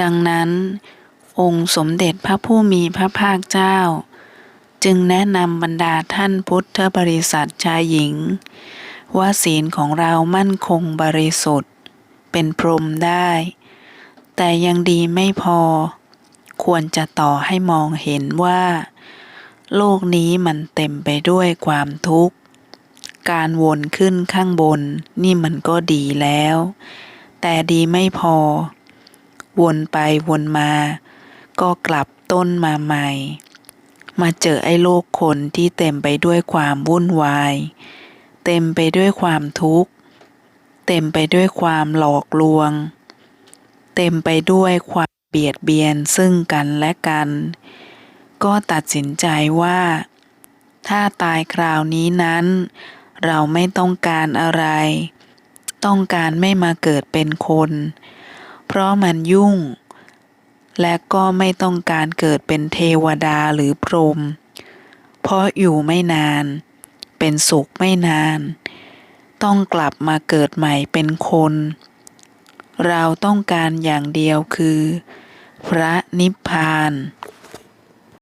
ดังนั้น องค์สมเด็จพระผู้มีพระภาคเจ้า จึงแนะนำบรรดาท่านพุทธบริษัทชายหญิง ว่าศีลของเรามั่นคงบริสุทธิ์ เป็นพรหมได้ แต่ยังดีไม่พอ ควรจะต่อให้มองเห็นว่า โลกนี้มันเต็มไปด้วยความทุกข์ การวนขึ้นข้างบนนี่มันก็ดีแล้ว แต่ดีไม่พอ วนไปวนมา ก็กลับต้นมาใหม่ มาเจอไอ้โลกคนที่เต็มไปด้วยความวุ่นวาย เต็มไปด้วยความทุกข์ เต็มไปด้วยความหลอกลวง เต็มไปด้วยความเบียดเบียนซึ่งกันและกัน ก็ตัดสินใจว่า ถ้าตายคราวนี้นั้น เราไม่ต้องการอะไร ต้องการไม่มาเกิดเป็นคน เพราะมันยุ่ง และก็ไม่ต้องการเกิดเป็นเทวดาหรือพรหมเพราะอยู่ไม่นาน เป็นสุขไม่นาน ต้องกลับมาเกิดใหม่เป็นคน เราต้องการอย่างเดียวคือ พระนิพพาน